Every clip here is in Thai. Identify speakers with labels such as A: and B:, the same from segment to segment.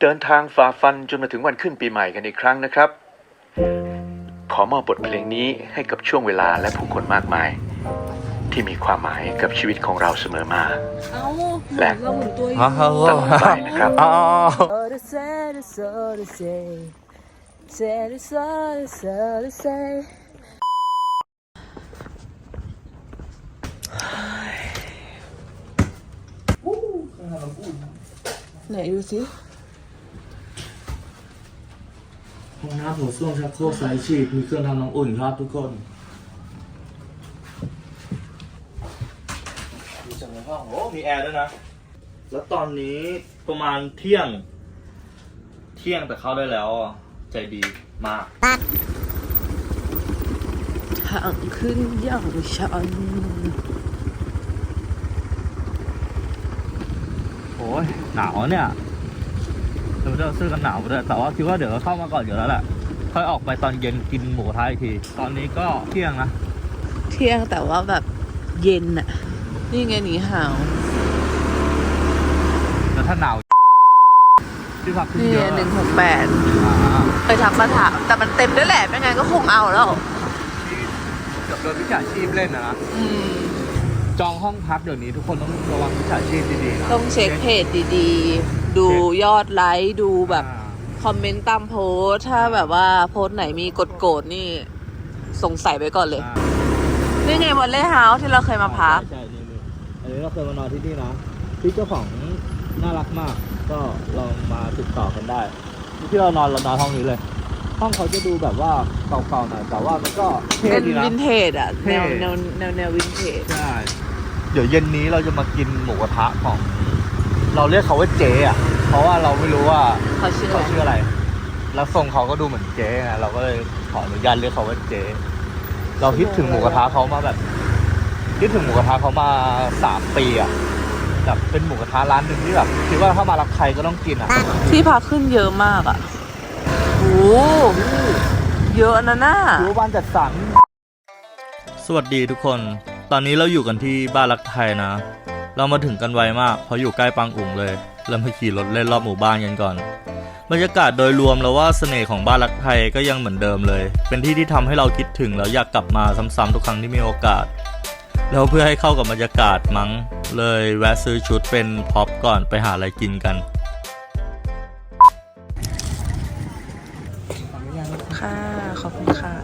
A: เดินทางฝ่าฟันจนมาถึงวันขึ้นปีใหม่กันอีกครั้งนะครับ ขอมอบบทเพลงนี้ให้กับช่วงเวลาและผู้คนมากมาย ที่มีความหมายกับชีวิตของเราเสมอมา
B: เอ้า
A: และ
B: เราหมุนตัวอยู่
C: อ๋อ
A: ตลอดไปนะครับ
C: อ๋อ
B: Sorry, sorry, sorry, say. Sorry, sorry, sorry, say. ไหนดูสิ
C: ห้องน้ำหัวส้วมชักโครกสายฉีดมีเครื่องทำน้ำอุ่นครับทุกคนมีจังในห้องโอ้มีแอร์ด้วยนะ แล้วตอนนี้ประมาณเที่ยง เที่ยงแต่เข้าได้แล้วอะใจดีมาก
B: ทางขึ้นอย่างชัน
C: โอ้ยหนาวเนี่ย เดี๋ยวเราซื้อกันหนาวไปด้วยแต่ว่าคิดว่าเดี๋ยวเราเข้ามาก่อนอยู่แล้วแหละค่อยออกไปตอนเย็นกินหมูกระทะอีกที ตอนนี้ก็เที่ยงนะ
B: เที่ยงแต่ว่าแบบเย็นอะนี่ไงหนีห่าว
C: แล้วถ้าหนาวที่พักขึ้น
B: นี่
C: เยอะ
B: หนึ่งหกแปด
C: อ่า
B: เคยทักมาถามแต่มันเต็มด้วยแหละไม่งั้นก็คงเอาแล้ว
C: เกือบโดนวิชาชีพเล่นนะนะ
B: อืม
C: จองห้องพักเดี๋ยวนี้ทุกคนต้องระวังวิชาชีพดีๆนะ
B: ต้องเช็คเพจดีๆ ดูยอดไลค์ดูแบบ
C: อ่า
B: คอมเมนต์ตามโพสต์ถ้าแบบว่าโพสต์ไหนมีกดโกรธนี่สงสัยไปก่อนเลย
C: อ่า
B: นี่ไงวอลเล่เฮาส์ที่เราเคยมาพัก
C: ใช่ใช่นี่ๆอันนี้เราเคยมานอนที่นี่นะที่เจ้าของน่ารักมาก ก็ลองมาติดต่อกันได้ ที่เรานอนเรานอนห้องนี้เลย ห้องเขาจะดูแบบว่าเก่าๆหน่อยแต่ว่ามันก็เท่
B: เป็น
C: ดีนะ
B: วินเทจอะแนว
C: เท่
B: แนวแนวแนววินเทจ
C: ใช่ เดี๋ยวเย็นนี้เราจะมากินหมูกระทะของ เราเรียกเขาว่าเจ๊อะเพราะว่าเราไม่รู้ว่า
B: เขาชื่อ
C: เขา
B: อะไร
C: ชื่ออะไร แล้วทรงเขาก็ดูเหมือนเจ๊ไงเราก็เลยขออนุญาตเรียกเขาว่าเจ๊เราคิดถึงหมูกระทะเขามาแบบคิดถึงหมูกระทะเขามาสามปีอะแบบเป็นหมูกระทะร้านหนึ่งที่แบบคิดว่าถ้ามารับใครก็ต้องกินอะ
B: ที่พักขึ้นเยอะมากอะโอ้โหเยอะนะน่า
C: รู้บ้านจัดสรรสวัสดีทุกคน ตอนนี้เราอยู่กันที่บ้านรักไทยนะ เรามาถึงกันไวมากเพราะอยู่ใกล้ปางอุ๋งเลยเรามาขี่รถเล่นรอบหมู่บ้านกันก่อน บรรยากาศโดยรวมแล้วว่าเสน่ห์ของบ้านรักไทยก็ยังเหมือนเดิมเลย เป็นที่ที่ทำให้เราคิดถึงแล้วอยากกลับมาซ้ำๆทุกครั้งที่มีโอกาส แล้วเพื่อให้เข้ากับบรรยากาศมั้ง เลยแวะซื้อชุดเป็นพ็อปก่อนไปหาอะไรกินกัน
B: ค่ะขอบคุณค่ะ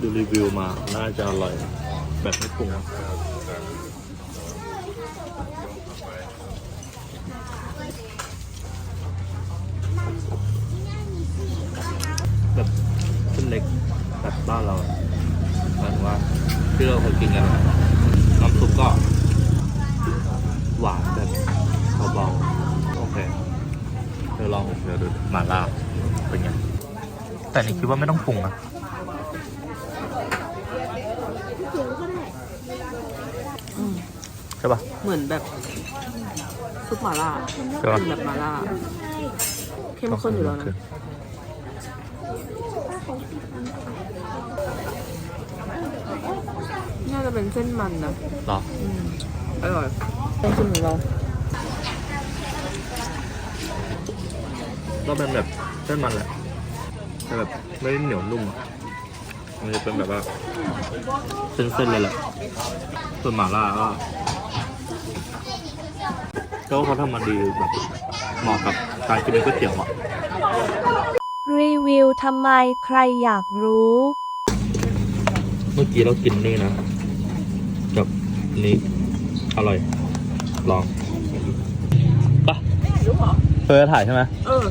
C: ดูรีวิวมาน่าจะอร่อยแบบไม่ปรุง เส้นเล็กแบบบ้านเราอะหมายถึงว่าที่เราเคยกินกันอะน้ำซุปก็ หวานแบบเบาๆโอเคเดี๋ยวลองเดี๋ยวดูหมาล่าเป็นไงแต่นี่คิดว่าไม่ต้องปรุงนะใช่ปะ
B: เหมือนแบบซุปหม่าล่า
C: ใช่ปะ
B: เป็นแบบหม่าล่าเข้มข้นอยู่แล้วนะ น่าจะเป็นเส้นมันนะ
C: หรอ
B: อร่อยเป็นชิมของเรา
C: ก็เป็นแบบเส้นมันแหละแต่แบบไม่ได้เหนียวนุ่มอะมันจะเป็นแบบว่าเส้นๆเลยแหละส่วนหม่าล่าก็ก็เขาทำมาดีแบบเหมาะกับการกินเป็นก๋วยเตี๋ยวอะ
D: รีวิวทำไมใครอยากรู้
C: เมื่อกี้เรากินนี่นะ กับนี่อร่อย ลองปะเธอถ่ายใช่ไหม
B: เออ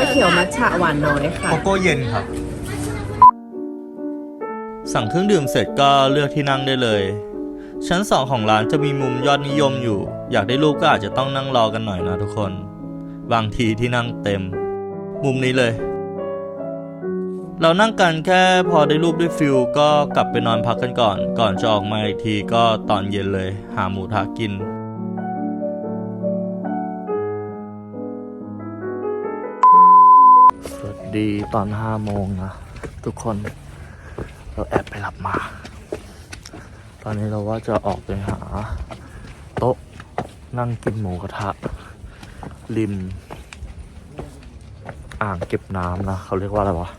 B: เป็นชาเขียวมัทฉะหวานน้อยค่ะ
C: โกโก้เย็นครับ สั่งเครื่องดื่มเสร็จก็เลือกที่นั่งได้เลย ชั้นสองของร้านจะมีมุมยอดนิยมอยู่ อยากได้รูปก็อาจจะต้องนั่งรอกันหน่อยนะทุกคน บางทีที่นั่งเต็ม มุมนี้เลย เรานั่งกันแค่พอได้รูปได้ฟิลก็กลับไปนอนพักกันก่อน ก่อนจะออกมาอีกทีก็ตอนเย็นเลย หาหมูทะกิน ดีตอนห้าโมงนะ ทุกคนเราแอบไปหลับมา ตอนนี้เราว่าจะออกไปหา โต๊ะนั่งกินหมูกระทะ ริม อ่างเก็บน้ำนะ เขาเรียกว่าอะไรวะ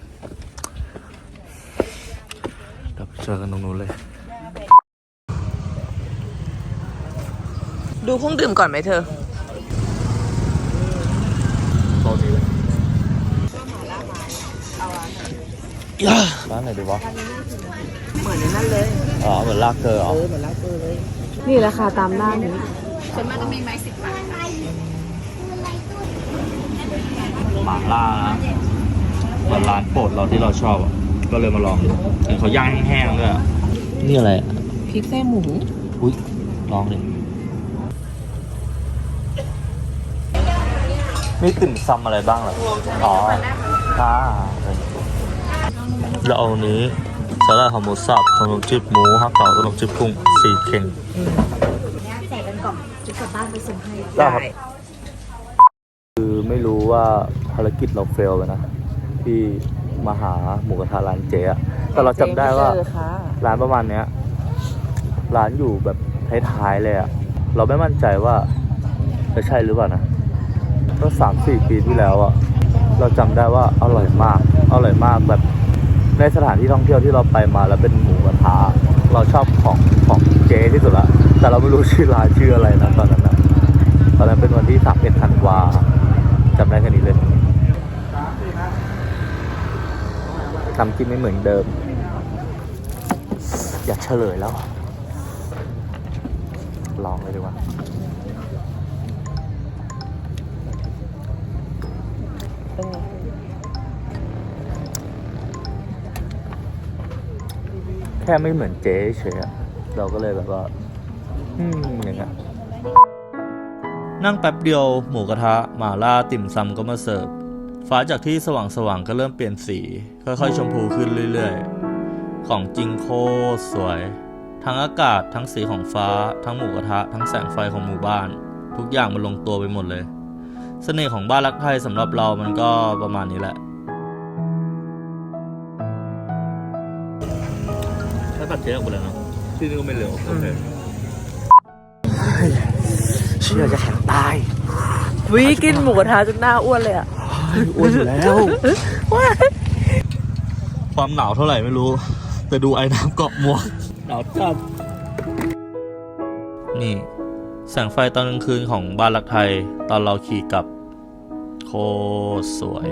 C: เดี๋ยวไปเจอกันตรงนู้นเลย
B: ดูเครื่องดื่มก่อนไหมเธอ
C: โต๊ะนี้เลย ร้านไหนดีวะ
B: เหมือนในนั้นเลย
C: อ๋อ เหมือนลากเกอร์เหรอ
B: เออเหมือนร้านเกอร์เลย นี่ราคาตามหน้านี้
C: หมาล่านะเหมือนร้านโปรดเราที่เราชอบอะก็เลยมาลองดูเห็นเขาย่างแห้งๆด้วยอะนี่อะไรอะ
B: พริกไส้หมู
C: อุ้ยลองดิมีติ่มซำอะไรบ้างเหรอ อ๋ออ่า เราเอาอันนี้สาหร่ายหอมหมูสับขนมจีบหมูฮักเก๋าขนมจีบกุ้งสี่เข่ง
D: ใส่กันกล่องจะกลับบ้านไปส่งให้
C: ได้ครับคือไม่รู้ว่าภารกิจเราเฟลไปนะ ที่มาหาหมูกระทะร้านเจ๊อะแต่เราจำได้ว่า
B: เจอค่ะ
C: ร้านประมาณเนี้ย ร้านอยู่แบบท้ายๆเลยอะเราไม่มั่นใจว่าจะใช่หรือเปล่านะก็สามสี่ปีที่แล้วอะเราจำได้ว่าอร่อยมาก อร่อยมากแบบ ในสถานที่ท่องเที่ยวที่เราไปมาแล้วเป็นหมูกระทะเราชอบของของเจที่สุดละแต่เราไม่รู้ชื่อร้านชื่ออะไรนะตอนนั้นนะตอนนั้นเป็นวันที่สามเอ็ดธันวาจำได้แค่นี้เลยทำกินไม่เหมือนเดิม อยากเฉลยแล้ว ลองเลยดีกว่า แค่ไม่เหมือนเจ๊เฉยอะเราก็เลยแบบว่า อืมอย่างเงี้ยนั่งแป๊บเดียวหมูกระทะหมาล่าติ่มซำก็มาเสิร์ฟฟ้าจากที่สว่างสว่างๆก็เริ่มเปลี่ยนสี ค่อยๆ ชมพูขึ้นเรื่อยๆ ของจริงโคตรสวย ทั้งอากาศทั้งสีของฟ้า ทั้งหมูกระทะ ทั้งแสงไฟของหมู่บ้าน ทุกอย่างมันลงตัวไปหมดเลย เสน่ห์ของบ้านรักไทยสำหรับเรามันก็ประมาณนี้แหละ ตัดเจ๊ออกไปแล้วเนาะที่นี่ก็ไม่เหลือโอเคเชื่อจะแข็งตาย
B: วิกินหมูกระทะจนหน้าอ้วนเลยอะ
C: อ้วนอยู่แล้วความหนาวเท่าไหร่ไม่รู้ แต่ดูไอ้น้ำเกาะหมวกหนาวจัดนี่แสงไฟตอนกลางคืนของบ้านรักไทย ตอนเราขี่กลับ โคตรสวย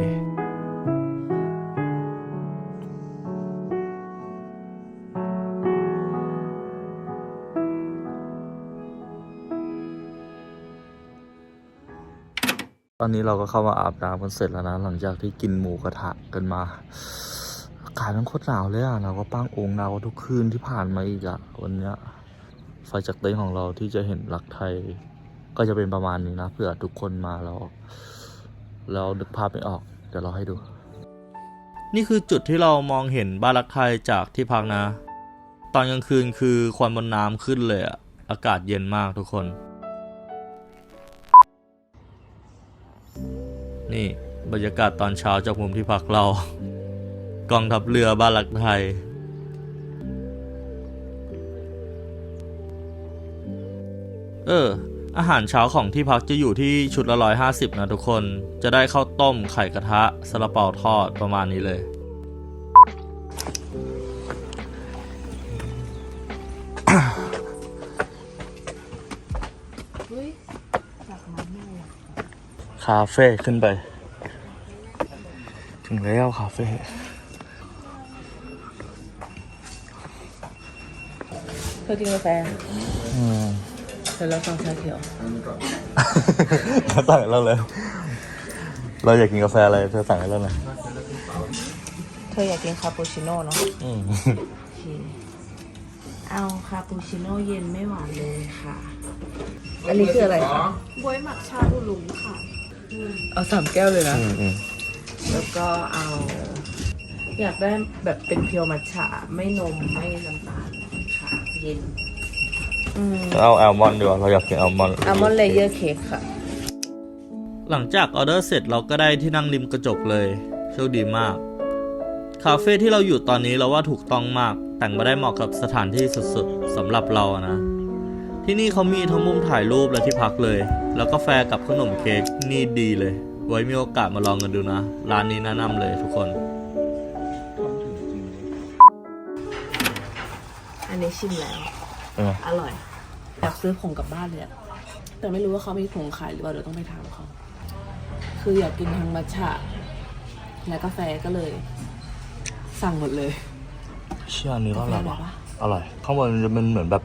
C: อนนี้เราก็เข้ามาอาบน้ำกันเสร็จแล้วนะ หลังจากที่กินหมูกระทะกันมาอากาศมันโคตรหนาวเลยอะหนาก็ปังองหนาวกว่าทุกคืนที่ผ่านมาอีกอะวันเนี้ยไฟจากเต็นท์ของเราที่จะเห็นรักไทย ก็จะเป็นประมาณนี้นะเผื่อทุกคนมาแล้วแล้วนึกภาพไม่ออก เดี๋ยวเราให้ดู นี่คือจุดที่เรามองเห็นบ้านรักไทยจากที่พักนะ ตอนกลางคืนคือควันบนน้ำขึ้นเลยอะอากาศเย็นมากทุกคน นี่บรรยากาศตอนเช้าจากมุมที่พักเรา กองทัพเรือบ้านหลักไทย เออ อาหารเช้าของที่พักจะอยู่ที่ชุดละร้อยห้าสิบนะทุกคน จะได้ข้าวต้มไข่กระทะซาลาเปาทอดประมาณนี้เลย คาเฟ่ขึ้นไป ถึงแล้วคาเฟ่
B: เธอกินกาแฟ
C: อืม
B: เธอแล้วฟังชาเขียว
C: สั่งให้เราเลย เราอยากกินกาแฟอะไรเธอสั่งให้เราหน่อย
B: เธออยากกินคาปูชิโน่เนาะ
C: อืม
B: โอเคเอาคาปูชิโน่เย็นไม่หวานเลยค่ะ อันนี้คืออะไรคะ
D: บวยหมักชาบูหลุงค่ะ
B: เอาสามแก้วเลยนะ
C: อืมอืม
B: แล้วก็เอา อยากได้แบบเป็นเพียวมัทฉะไม่นมไม่น้ำตาลค่ะเย็นอืม
C: เอาแอลมอนดีกว่าเราอยากกินแอลมอน
B: อัลมอนด์เลเยอร์เค้กค่ะ
C: หลังจากออเดอร์เสร็จเราก็ได้ที่นั่งริมกระจกเลยโชคดีมาก คาเฟ่ที่เราอยู่ตอนนี้เราว่าถูกต้องมาก แต่งมาได้เหมาะกับสถานที่สุดๆสำหรับเราอะนะ ที่นี่เขามีทั้งมุมถ่ายรูปและที่พักเลย แล้วกาแฟกับขนมเค้ก นี่ดีเลย ไว้มีโอกาสมาลองกันดูนะ ร้านนี้แนะนำเลยทุกคน
B: อันนี้ชิมแล้ว
C: เออ
B: อร่อยอยากซื้อผงกลับบ้านเลยอะแต่ไม่รู้ว่าเขามีผงขายหรือเปล่าเดี๋ยวต้องไปถามเขา คืออยากกินทั้งมัทฉะ และกาแฟก็เลย สั่งหมดเลย
C: เชื่ออันนี้ก็อร่อย
B: กาแฟอร่อ
C: ว่ะ
B: ยปะ
C: อร่อย ข้างบนมันจะเป็นเหมือนแบบ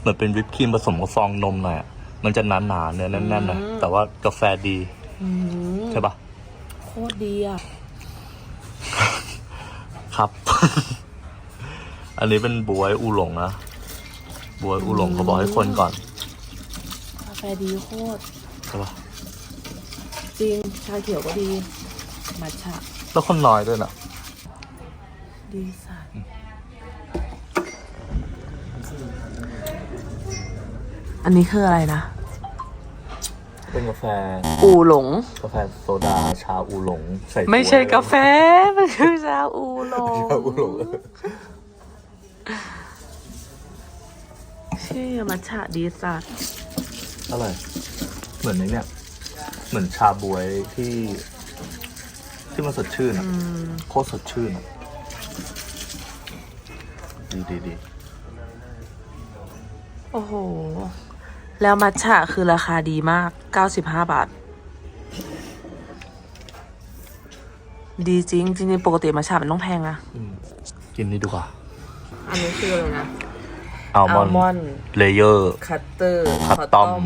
C: เหมือนเป็นวิปครีมผสมกับฟองนมหน่อยอะ มันจะหนาๆเนื้อแน่นๆหน่อยแต่ว่ากาแฟดี
B: อืม
C: ใช่ปะ
B: โคตรดีอะ
C: ครับ อันนี้เป็นบวยอูหลงนะบวยอูหลงเขาบอกให้คนก่อน
B: กาแฟดีโคตร
C: ใช่ปะ
B: จริง ชาเขียวก็ดี มัทฉะ
C: แล้วคนน้อยด้วยนะ
B: ดีสัส อันนี้คืออะไรนะ
C: เป็นกาแฟ
B: อูหลง
C: กาแฟโซดาชาอูหลง ใส่
B: ไม่ใช่
C: บ๊วย
B: กาแฟ มันคือชาอูหลง
C: ชาอูหลง
B: ชื่อมัทฉะดีสัส
C: อร่อยเหมือนในเนี่ย เหมือนชาบวยที่ ที่มันสดชื่นอะโคตรสดชื่นอะดีดีดี
B: โอ้โห แล้วมัทฉะคือราคาดีมาก 95 บาท ดีจริง จริงๆปกติมัทฉะมันต้องแพงนะ
C: อืมกินนี่ดีกว่า
B: อันนี้คืออะไรนะ
C: อัลมอน
B: มอนด์
C: เลเยอร์
B: คัตเตอร์
C: คัตตอม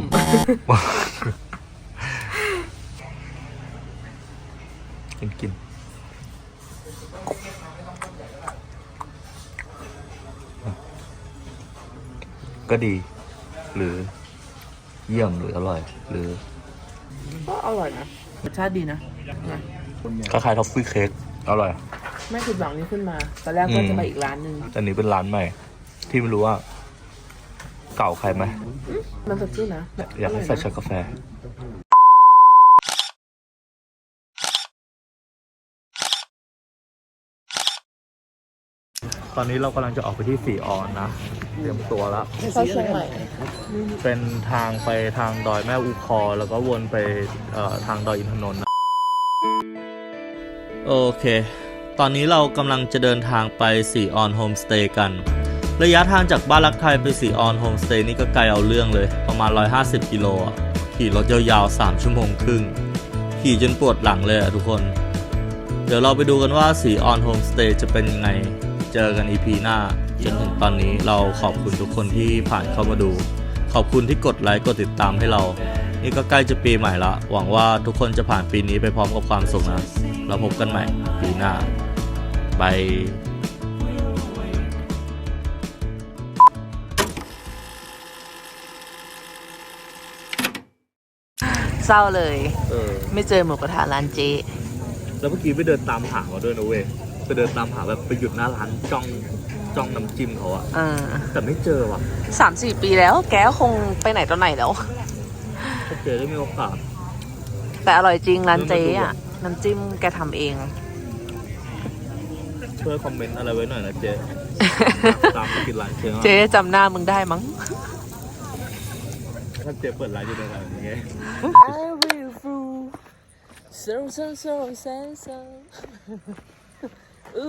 C: กินกิน ก็ดี หรือ เยี่ยมหรืออร่อย หรือ
B: ก็อร่อยนะรสชาติดีนะนะ
C: คล้ายๆท็อฟฟี่เค้กอร่อย
B: ไม่ผิดหวังนี่ขึ้นมาตอนแรกก็
C: อืม
B: จะไปอีกร้านหนึ่ง
C: อันนี้เป็นร้านใหม่ ที่ไม่รู้ว่า เก่าใครไหม
B: มันสดชื่นนะ
C: อยากให้ใส่ช็อตกาแฟตอนนี้เรากำลังจะออกไปที่สีออนนะ เตรียมตัวแล้ว
B: เข้าเชียงใหม่
C: เป็นทางไปทางดอยแม่อูคอ แล้วก็วนไปเอ่อทางดอยอินทนนท์นะโอเค ตอนนี้เรากำลังจะเดินทางไปสีออนโฮมสเตย์กัน ระยะทางจากบ้านรักไทยไปสีออนโฮมสเตย์นี่ก็ไกลเอาเรื่องเลย ประมาณ 150 กิโลอะขี่รถยาวๆ 3 ชั่วโมงครึ่ง ขี่จนปวดหลังเลยอะทุกคน เดี๋ยวเราไปดูกันว่าสีออนโฮมสเตย์จะเป็นยังไง เจอกัน EP หน้า จนถึงตอนนี้เราขอบคุณทุกคนที่ผ่านเข้ามาดู ขอบคุณที่กดไลค์กดติดตามให้เรา นี่ก็ใกล้จะปีใหม่ละ หวังว่าทุกคนจะผ่านปีนี้ไปพร้อมกับความสุขนะเราพบกันใหม่ปีหน้าบาย
B: เศร้าเลย
C: เออ
B: ไม่เจอหมูกระทะร้านเจ๊
C: แล้วเมื่อกี้ไปเดินตามหามาด้วยนะเว้ยไปเดินตามหาแบบไปหยุดหน้าร้านจ้อง จ้องน้ำจิ้มเขาอะ
B: เออ
C: แต่ไม่เจอว่ะ
B: สามสี่ปีแล้ว แกก็คงไปไหนตอนไหนแล้ว
C: ถ้าเจอได้มีโอกาส
B: แต่อร่อยจริงร้านเจ๊อะ น้ำจิ้มแกทำเอง
C: ช่วยคอมเมนต์อะไรไว้หน่อยนะเจ๊ตามไปกินร้านเจ๊
B: เจ๊จำหน้ามึงได้มั้ง
C: ถ้าเจ๊เปิดร้านอยู่ในร้านอย่างเงี้ย
B: I will fool so so so so so อู้